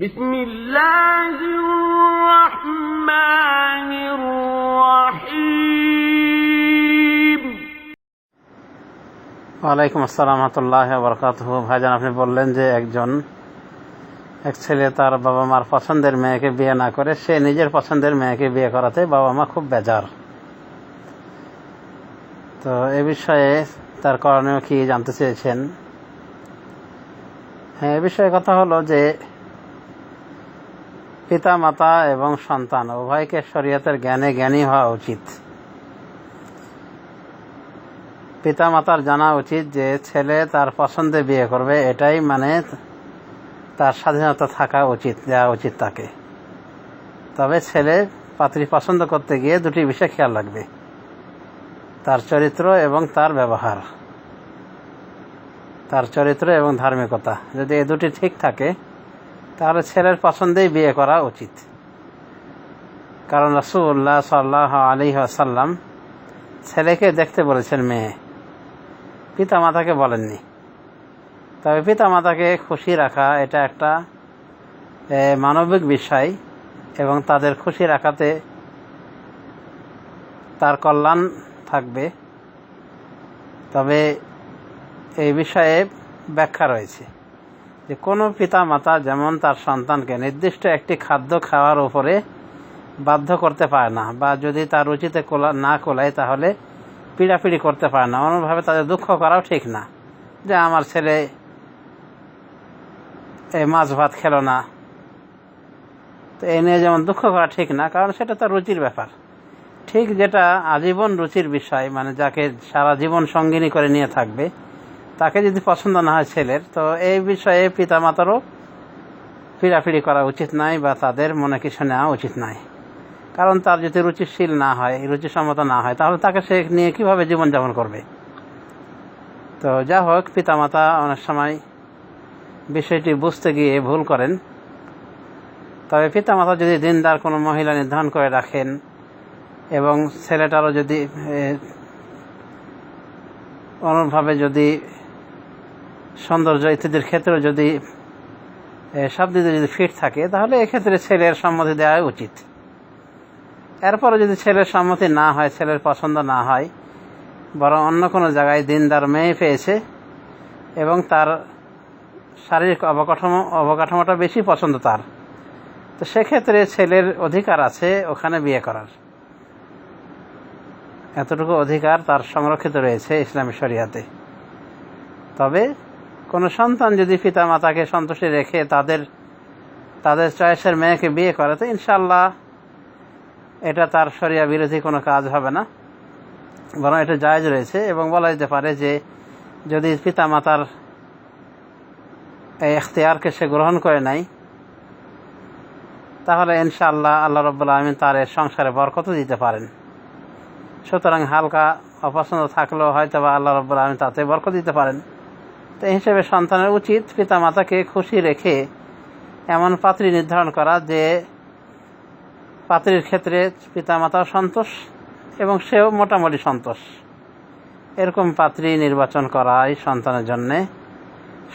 بسم الله الرحمن الرحيم ওয়ালাইকুম আসসালাম রহমতুল্লাহ বরকাত ভাইজান আপনি বললেন যে একজন এক ছেলে তার বাবা মার পছন্দের মেয়েকে বিয়ে না করে সে নিজের পছন্দের মেয়েকে বিয়ে করাতে বাবা মা খুব বেজার তো এ বিষয়ে তার করণীয় কি জানতে চেয়েছেন হ্যাঁ এ বিষয়ে কথা হলো যে পিতা মাতা এবং সন্তান, উভয়কে শরীয়তের জ্ঞানে জ্ঞানী হওয়া উচিত। পিতা মাতার জানা উচিত যে ছেলে তার পছন্দে বিয়ে করবে, এটাই মানে তার স্বাধীনতা থাকা উচিত, দেওয়া উচিত তাকে। তবে ছেলে পাত্রী পছন্দ করতে গিয়ে দুটি বিষয় খেয়াল রাখবে, তার চরিত্র এবং তার ব্যবহার। তার চরিত্র এবং ধার্মিকতা, যদি এ দুটি ঠিক থাকে তাহলে ছেলের পছন্দেই বিয়ে করা উচিত। কারণ রসুল্লাহ সাল্লাহ আলী আসাল্লাম ছেলেকে দেখতে বলেছেন মেয়ে। পিতা মাতাকে বলেননি। তবে পিতা মাতাকে খুশি রাখা এটা একটা মানবিক বিষয় এবং তাদের খুশি রাখাতে তার কল্যাণ থাকবে। তবে এই বিষয়ে ব্যাখ্যা রয়েছে। যে কোনো পিতা মাতা যেমন তার সন্তানকে নির্দিষ্ট একটি খাদ্য খাওয়ার উপরে বাধ্য করতে পারে না, বা যদি তার রুচিতে কোলা, না কোলায়, তাহলে পিড়াপিড়ি করতে পারে না। অন্যভাবে তাদের দুঃখ করাও ঠিক না। যে আমার ছেলে এই মাছ ভাত খেলো না, তো এ নিয়ে যেমন দুঃখ করা ঠিক না, কারণ সেটা তার রুচির ব্যাপার। ঠিক যেটা আজীবন রুচির বিষয় মানে যাকে সারা জীবন সঙ্গিনী করে নিয়ে থাকবে তাকে যদি পছন্দ না হয় ছেলের, তো এই বিষয়ে পিতামাতারও পিড়াপিড়ি করা উচিত নয় বা তাদের মনে কিছু নেওয়া উচিত নয় কারণ তার যদি রুচিশীল না হয়, রুচিসম্মত না হয়, তাহলে তাকে সে নিয়ে কীভাবে জীবনযাপন করবে? তো যা হোক, পিতামাতা অনেক সময় বিষয়টি বুঝতে গিয়ে ভুল করেন। তবে পিতামাতা যদি দিনদার কোনো মহিলা নির্ধারণ করে রাখেন এবং ছেলেটারও যদি অনুরূপভাবে যদি সৌন্দর্য ইত্যাদির ক্ষেত্রেও যদি সব দিকে যদি ফিট থাকে, তাহলে এক্ষেত্রে ছেলের সম্মতি দেওয়া উচিত। এরপরে যদি ছেলের সম্মতি না হয়, ছেলের পছন্দ না হয়, বরং অন্য কোনো জায়গায় দিনদার মেয়ে পেয়েছে, এবং তার শারীরিক অবকাঠামো, অবকাঠামোটা বেশি পছন্দ তার, তো সেক্ষেত্রে ছেলের অধিকার আছে ওখানে বিয়ে করার। এতটুকু অধিকার তার সংরক্ষিত রয়েছে ইসলামী শরিয়াতে। তবে কোনো সন্তান যদি পিতা মাতাকে সন্তুষ্টি রেখে তাদের তাদের চয়েসের মেয়েকে বিয়ে করে, তো ইনশাল্লাহ এটা তার শরিয়া বিরোধী কোনো কাজ হবে না। বরং এটা জায়জ রয়েছে এবং বলা যেতে পারে যে যদি পিতা মাতার এই এখতিয়ারকে সে গ্রহণ করে নাই, তাহলে ইনশাআল্লাহ আল্লাহ রব্বুল্লা আলমিন তার এর সংসারে বরকত দিতে পারেন। সুতরাং হালকা অপছন্দ থাকলেও হয়তো বা আল্লাহ রব্বুল্লা আলমিন তাতে বরকত দিতে পারেন। তো এই হিসেবে সন্তানের উচিত পিতা মাতাকে খুশি রেখে এমন পাত্রী নির্ধারণ করা যে পাত্রীর ক্ষেত্রে পিতামাতাও সন্তোষ এবং সেও মোটামুটি সন্তোষ। এরকম পাত্রী নির্বাচন করাই সন্তানের জন্যে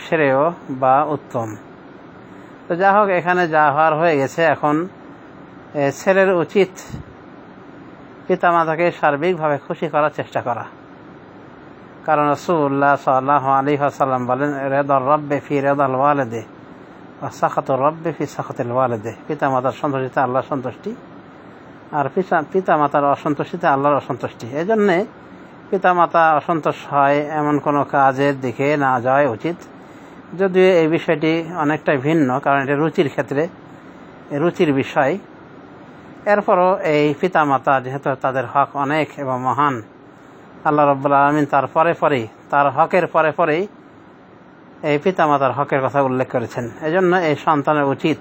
শ্রেয় বা উত্তম। তো যা হোক, এখানে যা হওয়ার হয়ে গেছে এখন ছেলের উচিত পিতামাতাকে সার্বিকভাবে খুশি করার চেষ্টা করা। কারণ রসুল্লাহ সাল্লাহ আলী আসাল্লাম বলেন রেদর রব্বে ফি রেদল ওয়ালেদে বা সাখাত রব্বে ফি সাখাতিল ওয়ালেদে। পিতা মাতার সন্তুষ্টিতে আল্লাহর সন্তুষ্টি আর পিতা পিতা মাতার অসন্তুষ্টিতে আল্লাহর অসন্তুষ্টি। এই জন্যে পিতা মাতা অসন্তোষ হয় এমন কোনো কাজের দিকে না যাওয়াই উচিত। যদিও এই বিষয়টি অনেকটাই ভিন্ন, কারণ এটা রুচির ক্ষেত্রে, রুচির বিষয়। এরপরও এই পিতা মাতা যেহেতু তাদের হক অনেক এবং মহান আল্লাহ রব্বুল্লা আলমিন তার পরে পরেই, তার হকের পরে পরেই এই পিতামাতার হকের কথা উল্লেখ করেছেন। এজন্য এই সন্তানের উচিত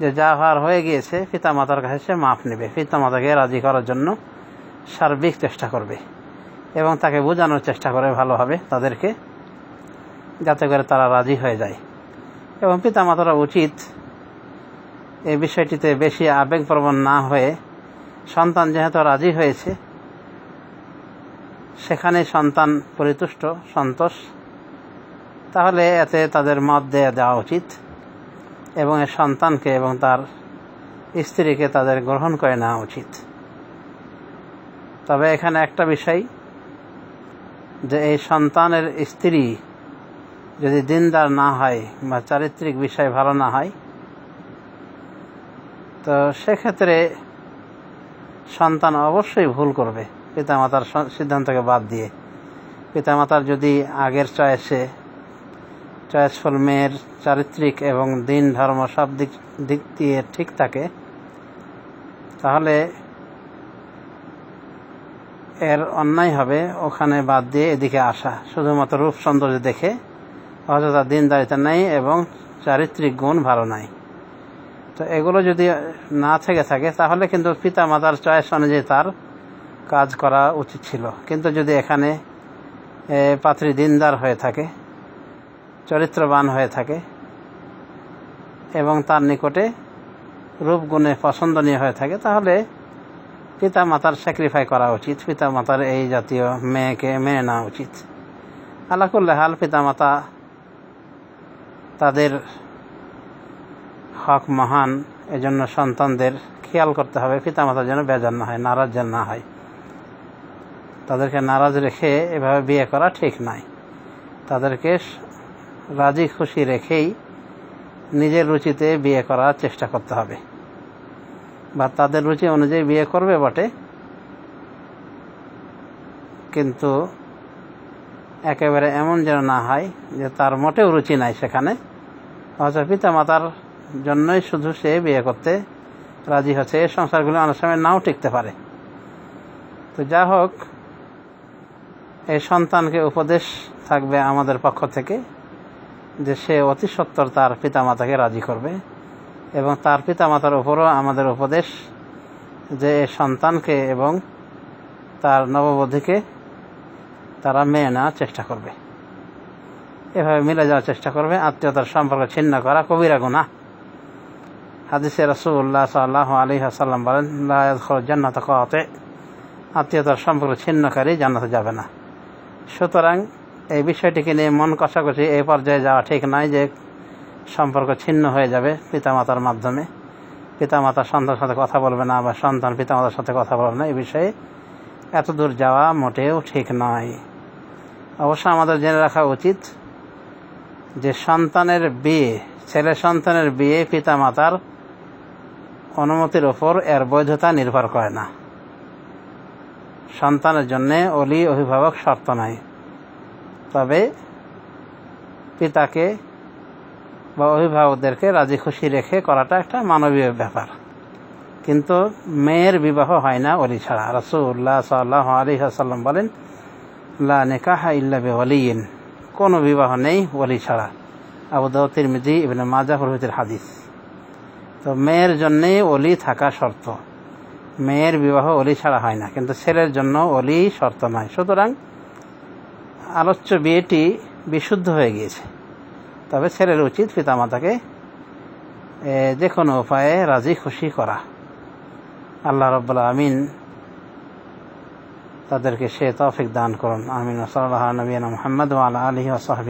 যে যা হওয়ার হয়ে গিয়েছে, পিতামাতার কাছে সে মাপ নেবে। পিতামাতাকে রাজি করার জন্য সার্বিক চেষ্টা করবে এবং তাকে বোঝানোর চেষ্টা করে ভালোভাবে তাদেরকে যাতে করে তারা রাজি হয়ে যায়। এবং পিতামাতারা উচিত এই বিষয়টিতে বেশি আবেগপ্রবণ না হয়ে সন্তান যেহেতু রাজি হয়েছে সেখানে সন্তান পরিতুষ্ট, সন্তোষ, তাহলে এতে তাদের মত দেওয়া দেওয়া উচিত। এবং এর সন্তানকে এবং তার স্ত্রীকে তাদের গ্রহণ করে নেওয়া উচিত। তবে এখানে একটা বিষয় যে এই সন্তানের স্ত্রী যদি দিনদার না হয় বা চারিত্রিক বিষয় ভালো না হয়, তো সেক্ষেত্রে সন্তান অবশ্যই ভুল করবে। পিতামাতার সিদ্ধান্তকে বাদ দিয়ে। পিতামাতার যদি আগের চয়েসে, চয়েসফুল মেয়ের চারিত্রিক এবং দিন ধর্ম সব দিক দিক দিয়ে ঠিক থাকে, তাহলে এর অন্যায় হবে ওখানে বাদ দিয়ে এদিকে আসা। শুধুমাত্র রূপ সৌন্দর্য দেখে অথচ তার দিনদারিতা নেই এবং চারিত্রিক গুণ ভালো নাই। তো এগুলো যদি না থেকে থাকে, তাহলে কিন্তু পিতা মাতার চয়েস অনুযায়ী তার কাজ করা উচিত ছিল। কিন্তু যদি এখানে পাত্রী দিনদার হয়ে থাকে, চরিত্রবান হয়ে থাকে, এবং তার নিকটে রূপগুণে পছন্দনীয় হয়ে থাকে, তাহলে পিতা মাতার স্যাক্রিফাই করা উচিত পিতা মাতার এই জাতীয় মেয়েকে মেনে নেওয়া উচিত। আল্লাহ করলে হাল পিতা মাতা তাদের হক মহান, এজন্য সন্তানদের খেয়াল করতে হবে পিতা মাতার যেন বেজান না হয়, নারাজ যেন না হয়। তাদেরকে নারাজ রেখে এভাবে বিয়ে করা ঠিক নয় তাদেরকে রাজি খুশি রেখেই নিজের রুচিতে বিয়ে করার চেষ্টা করতে হবে। বা তাদের রুচি অনুযায়ী বিয়ে করবে বটে। কিন্তু একেবারে এমন যেন না হয় যে তার মোটেও রুচি নাই সেখানে। অথচ পিতা মাতার জন্যই শুধু সে বিয়ে করতে রাজি হচ্ছে। এই সংসারগুলো অনেক সময় নাও টিকতে পারে। তো যা হোক এই সন্তানকে উপদেশ থাকবে আমাদের পক্ষ থেকে যে সে অতি সত্তর তার পিতামাতাকে রাজি করবে এবং তার পিতামাতার উপরও আমাদের উপদেশ যে সন্তানকে এবং তার নববধূকে তারা মেনে নেওয়ার চেষ্টা করবে। এভাবে মিলে যাওয়ার চেষ্টা করবে, আত্মীয়তার সম্পর্ক ছিন্ন করা কবিরা গুণা হাদিসে রসুল্লাহ সাল্লাহ আলী আসাল্লাম বলেন জান্নাত কতে আত্মীয়তার সম্পর্ক ছিন্নকারী জান্নাতে যাবে না। সুতরাং এই বিষয়টিকে নিয়ে মন কষাকষি এই পর্যায়ে যাওয়া ঠিক নয় যে সম্পর্ক ছিন্ন হয়ে যাবে পিতামাতার মাধ্যমে। পিতামাতা সন্তানের সাথে কথা বলবে না বা সন্তান পিতামাতার সাথে কথা বলবে না, এই বিষয়ে এত দূর যাওয়া মোটেও ঠিক নয়। অবশ্য আমাদের জেনে রাখা উচিত যে সন্তানের বিয়ে, ছেলে সন্তানের বিয়ে পিতামাতার অনুমতির ওপর এর বৈধতা নির্ভর করে না। সন্তানের জন্যে অলি অভিভাবক শর্ত নাই। তবে পিতাকে বা অভিভাবকদেরকে রাজি খুশি রেখে করাটা একটা মানবীয় ব্যাপার। কিন্তু মেয়ের বিবাহ হয় না অলি ছাড়া। রসুল্লাহ সাল্লাহ আলী আসাল্লাম বলেন, লা নেকাহা ইল্লা বে ওলিয়িন কোনো বিবাহ নেই ওলি ছাড়া। আবু দাউদ, তিরমিজি, ইবনে মাজা প্রভৃতির হাদিস। তো মেয়ের জন্যেই অলি থাকা শর্ত। মেয়ের বিবাহ অলি ছাড়া হয় না, কিন্তু ছেলের জন্য অলি শর্ত নয়। সুতরাং আলোচ্য বিয়েটি বিশুদ্ধ হয়ে গিয়েছে। তবে ছেলের উচিত পিতামাতাকে যে কোনো উপায়ে রাজি খুশি করা। আল্লাহ রব্বুল্লা আমিন তাদেরকে সে তৌফিক দান করুন। আমিন। সাল্লাহ নবীনা মোহাম্মদ আলা আলহি ওসাহাবি